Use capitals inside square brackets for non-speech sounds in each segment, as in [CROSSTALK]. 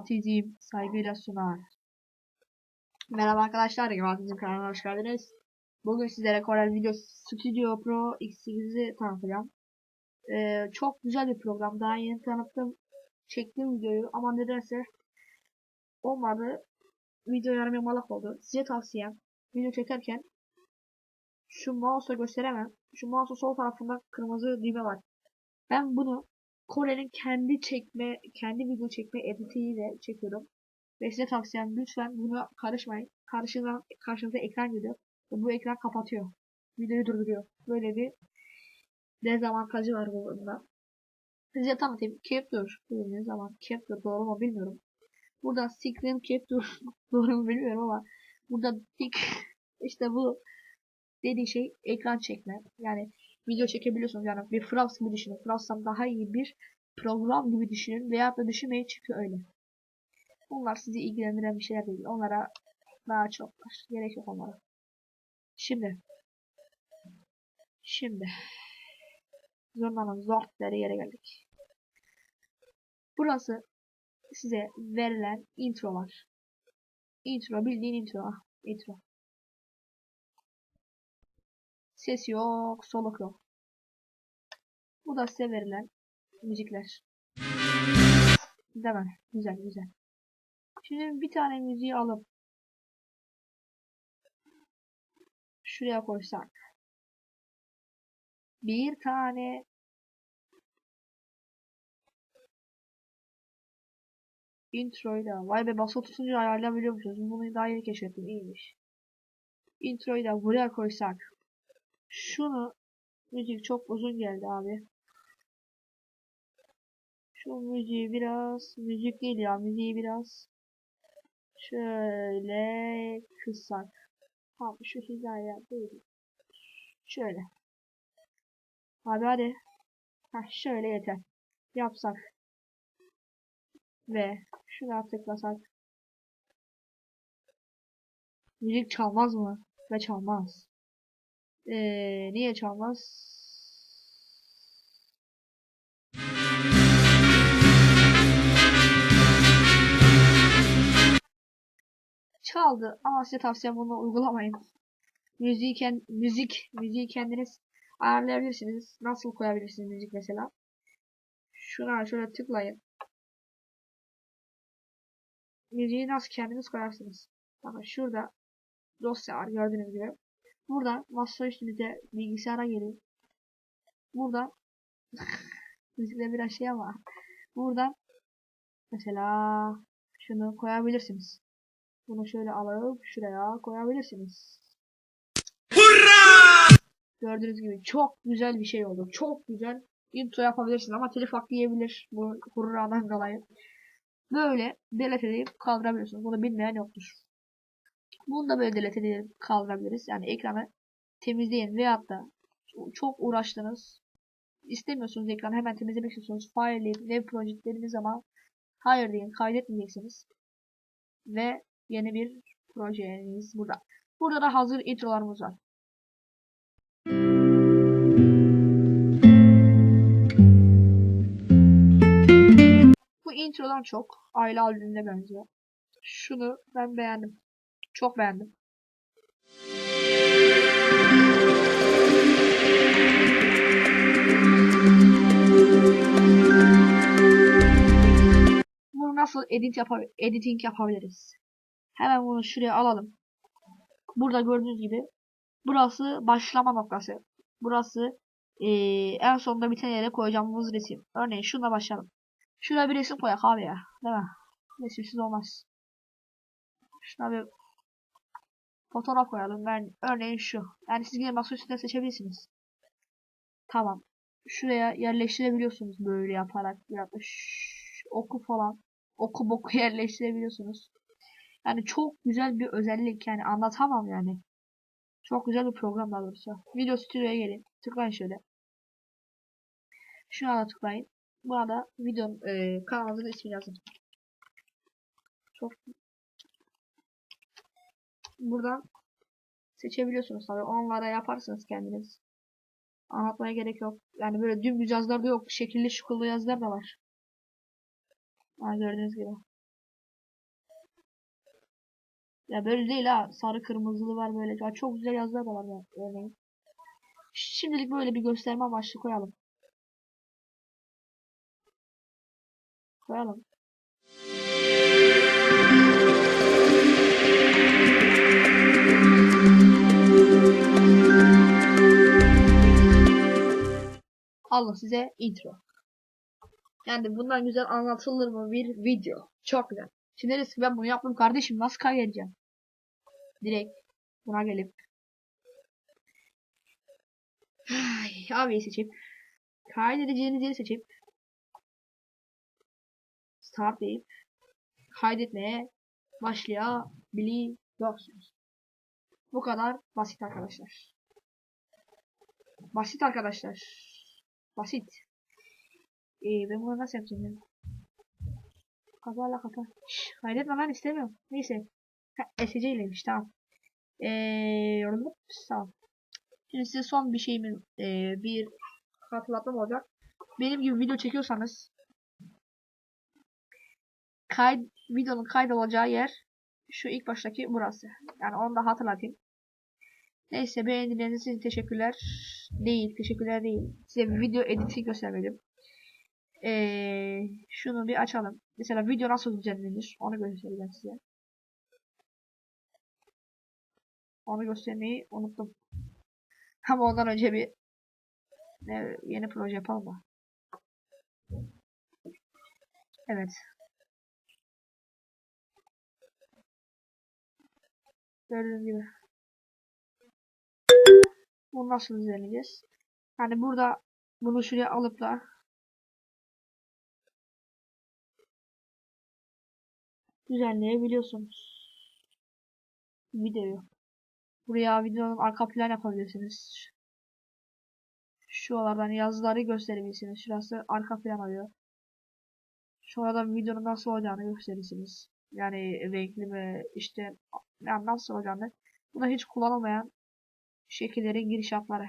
Fatih'ciğim saygıyla sunar. Merhaba arkadaşlar, Fatih'cim kanalına hoş geldiniz. Bugün sizlere Corel Video Studio Pro X8'i tanıtacağım. Ee, çok güzel bir program. Daha yeni tanıttım. Çektiğim videoyu ama nedense olmadı. Video yarım yamalak oldu. Size tavsiyem video çekerken şu mouse'u gösteremem. Şu mouse'un sol tarafında kırmızı düğme var. Ben bunu Kore'nin kendi çekme, kendi video çekme editiyle çekiyorum. Ve size tavsiyem lütfen buna karışmayın. Karşınıza, karşınıza ekran geliyor. Ve bu ekran kapatıyor. Videoyu durduruyor. Böyle bir dezavantajı var bunda. Size tanıtayım. Capture dediğiniz zaman Capture doğru mu bilmiyorum. Burada Screen Capture [LAUGHS] doğru mu bilmiyorum ama burada tik [LAUGHS] işte bu dediği şey ekran çekme. Yani video çekebiliyorsunuz. Yani bir Fraps gibi düşünün. Fraps'tan daha iyi bir program gibi düşünün. Veya da düşünmeyin çünkü öyle. Onlar sizi ilgilendiren bir şeyler değil. Onlara daha çok var. Gerek yok onlara. Şimdi. Şimdi. Zorlanın zortları yere geldik. Burası size verilen intro var. Intro bildiğin intro. Ah, intro. Ses yok, soluk yok. Bu da size verilen müzikler. Mi? Güzel güzel. Şimdi bir tane müziği alıp şuraya koysak bir tane introyu da vay be basılı tutunca ayarlayabiliyormuşuz. Bunu daha yeni keşfettim. iyiymiş. Introyu da buraya koysak şunu müzik çok uzun geldi abi. Şu müziği biraz müzik değil ya müziği biraz şöyle kıssak. Tamam şu hizaya değil. Şöyle. Abi hadi. Heh, şöyle yeter. Yapsak. Ve şuna tıklasak. Müzik çalmaz mı? Ve çalmaz. Ee, niye çalmaz? Çaldı ama size tavsiyem bunu uygulamayın. Müziği, kend, müzik, müziği kendiniz ayarlayabilirsiniz. Nasıl koyabilirsiniz müzik mesela? Şuna şöyle tıklayın. Müziği nasıl kendiniz koyarsınız? Bakın şurada dosya var gördüğünüz gibi. Buradan masa üstünüze bilgisayara gelin. Buradan [LAUGHS] müzikle biraz şey ama buradan mesela şunu koyabilirsiniz. Bunu şöyle alıp şuraya koyabilirsiniz. Gördüğünüz gibi çok güzel bir şey oldu. Çok güzel intro yapabilirsiniz ama telif hakkı yiyebilir bu hurradan dolayı. Böyle delete edip kaldırabiliyorsunuz. Bunu bilmeyen yoktur. Bunu da böyle delete edip kaldırabiliriz. Yani ekranı temizleyin veyahut da çok uğraştınız. İstemiyorsunuz ekranı hemen temizlemek istiyorsunuz. File'leyin web projeleriniz ama hayır deyin kaydetmeyeceksiniz. Ve yeni bir projeniz burada. Burada da hazır introlarımız var. Bu introdan çok aile albümüne benziyor. Şunu ben beğendim. Çok beğendim. Bunu nasıl edit yapa editing yapabiliriz? Hemen bunu şuraya alalım. Burada gördüğünüz gibi burası başlama noktası. Burası ee, en sonunda biten yere koyacağımız resim. Örneğin şuna başlayalım. Şuraya bir resim koyak abi ya. Değil mi? Resimsiz olmaz. Şuna bir fotoğraf koyalım. Ben örneğin şu. Yani siz yine masa üstünde seçebilirsiniz. Tamam. Şuraya yerleştirebiliyorsunuz böyle yaparak. Ya da oku falan. Oku boku [LAUGHS] yerleştirebiliyorsunuz. Yani çok güzel bir özellik yani anlatamam yani. Çok güzel bir program daha doğrusu. Video stüdyoya gelin. Tıklayın şöyle. Şuna da tıklayın. Bu arada videonun e, kanalımızın ismini yazın. Çok buradan seçebiliyorsunuz tabii. Onlara yaparsınız kendiniz. Anlatmaya gerek yok. Yani böyle dümdüz yazılar da yok. Şekilli şukullu yazılar da var. Ha, gördüğünüz gibi. Ya böyle değil ha. Sarı kırmızılı var böyle. Ya çok güzel yazılar da var ya. Şimdilik böyle bir gösterme amaçlı koyalım. Koyalım. Alın size intro. Yani bundan güzel anlatılır mı bir video? Çok güzel. Şimdi deriz ben bunu yaptım kardeşim nasıl kaydedeceğim? Direkt buna gelip Ay, abi seçip kaydedeceğiniz yeri seçip start deyip kaydetmeye başlayabiliyorsunuz. Bu kadar basit arkadaşlar. Basit arkadaşlar. Basit. Ee, ben bunu nasıl yapacağım ya? Kafayla kafa. Şş, kaydetme lan istemiyorum. Neyse. Ha, SC ileymiş tamam. Eee tamam. Şimdi size son bir şeyimin eee, bir hatırlatmam olacak. Benim gibi video çekiyorsanız kayd videonun kaydolacağı yer şu ilk baştaki burası. Yani onu da hatırlatayım. Neyse beğendiğiniz için teşekkürler. Değil, teşekkürler değil. Size bir video editi göstermedim. Ee, şunu bir açalım. Mesela video nasıl düzenlenir onu göstereceğim size. Onu göstermeyi unuttum. [LAUGHS] Ama ondan önce bir ne, yeni proje yapalım da. Evet. Gördüğünüz gibi. Bunu nasıl düzenleyeceğiz? Yani burada bunu şuraya alıp da düzenleyebiliyorsunuz. Videoyu. Buraya videonun arka plan yapabilirsiniz. Şuralardan yazıları gösterebilirsiniz. Şurası arka plan oluyor. Şurada videonun nasıl olacağını gösterirsiniz. Yani renkli mi işte yani nasıl olacağını. Buna hiç kullanılmayan şekillerin girişatları.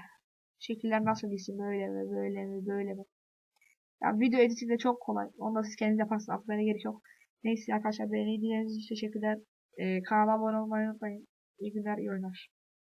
Şekiller nasıl gitsin böyle mi böyle mi böyle mi. Yani video editing de çok kolay. Onu da siz kendiniz yaparsınız. Atmaya gerek yok. Neyse arkadaşlar beni dinlediğiniz için teşekkürler. Ee, kanala abone olmayı unutmayın. İyi günler, iyi oyunlar.